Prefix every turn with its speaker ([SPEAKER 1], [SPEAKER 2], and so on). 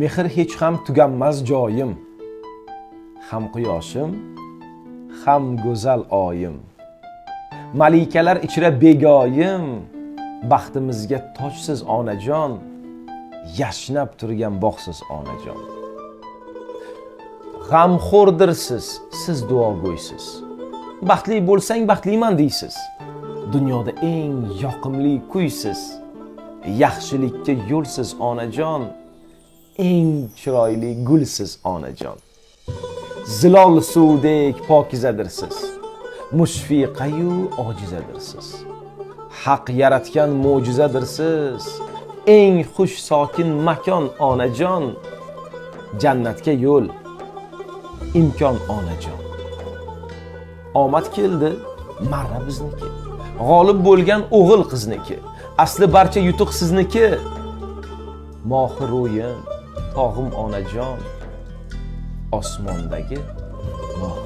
[SPEAKER 1] mehr hech ham tuganmas joyim. Ham quyoshim ham go'zal oyim. Malikalar ichra begoyim baxtimizga tojsiz onajon yashnab turgan bog'siz onajon. G'amxo'rdirsiz siz duogo'ysiz baxtli bo'lsang baxtliman deysiz. Dunyoda eng yoqimli kuysiz yaxshilikka yo'lsiz onajon. Eng chiroyli gulsiz onajon. Zilol suvdek pokizadirsiz. Mushfiqayu ojizadirsiz. Haq yaratgan mo'jizadirsiz. Eng xush sokin makon onajon. Jannatga yo'l. Imkon onajon. Omad keldi marra bizniki. G'olib bo'lgan o'g'il qizniki. Asli barcha yutuq sizniki mohi ro'yim tog'im onajon osmondagi mohim onajon